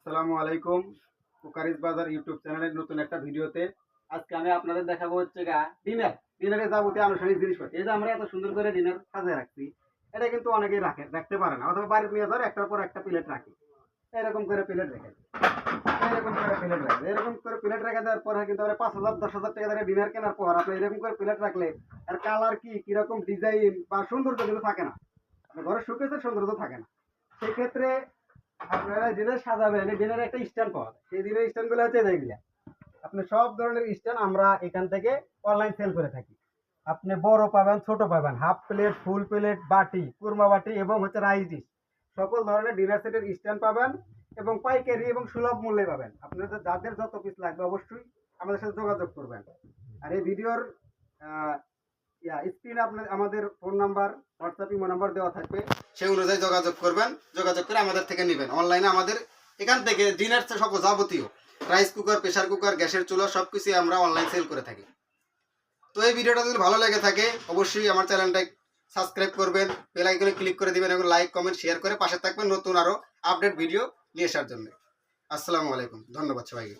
আসসালামু আলাইকুম, কুকারিজ বাজার ইউটিউব চ্যানেলের নতুন একটা ভিডিওতে। আজকে আমি আপনাদের দেখাবো হচ্ছে গা ডিনার ডিনারের যাবতীয় আনুষ্ঠানিক জিনিসপত্র। এই যে আমরা এত সুন্দর করে ডিনার সাজিয়ে রাখছি, এটা কিন্তু অনেকেই রাখে রাখতে পারে না। অথবা বাড়িতে নিয়ে যাওয়ার একটার পর একটা প্লেট রাখে। এরকম করে প্লেট রেখে এরকম করে প্লেট রাখে এরকম করে প্লেট রেখে দেওয়ার পরে কিন্তু আমরা পাঁচ হাজার, দশ হাজার টাকা ধরে ডিনার কেনার পর আপনি এরকম করে প্লেট রাখলে আর কালার কি, কীরকম ডিজাইন বা সৌন্দর্য কিন্তু থাকে না। ঘরের সুখেছে সৌন্দর্য থাকে না। সেক্ষেত্রে আপনারা ডিনার সাজাবেন, এই একটা স্ট্যান্ড পাওয়া যায়। সেই ডিনার স্ট্যান্ডগুলো হচ্ছে দেখলে আপনি সব ধরনের স্ট্যান্ড আমরা এখান থেকে অনলাইন সেল করে থাকি। আপনি বড় পাবেন, ছোট পাবেন হাফ প্লেট ফুল প্লেট বাটি, কুরমা বাটি এবং হচ্ছে রাইস ডিশ সকল ধরনের ডিনার সেটের স্ট্যান্ড পাবেন এবং পাইকারি এবং সুলভ মূল্যে পাবেন। আপনাদের যাদের যত পিস লাগবে অবশ্যই আমাদের সাথে যোগাযোগ করবেন। আর এই ভিডিওর আমাদের ফোন নাম্বার নাম্বার দেওয়া থাকবে। সেই অনুযায়ী যোগাযোগ করবেন, যোগাযোগ করে আমাদের থেকে অনলাইনে আমাদের, এখান থেকে ডিনার সকল যাবতীয় রাইস কুকার কুকার গ্যাসের চুলা সব আমরা অনলাইন সেল করে থাকি। তো এই ভিডিওটা যদি ভালো লেগে থাকে, অবশ্যই আমার সাবস্ক্রাইব করবেন ক্লিক করে দিবেন এবং লাইক কমেন্ট শেয়ার করে পাশে থাকবেন নতুন আরও আপডেট ভিডিও নিয়ে আসার জন্য। আসসালামু আলাইকুম, ধন্যবাদ সবাইকে।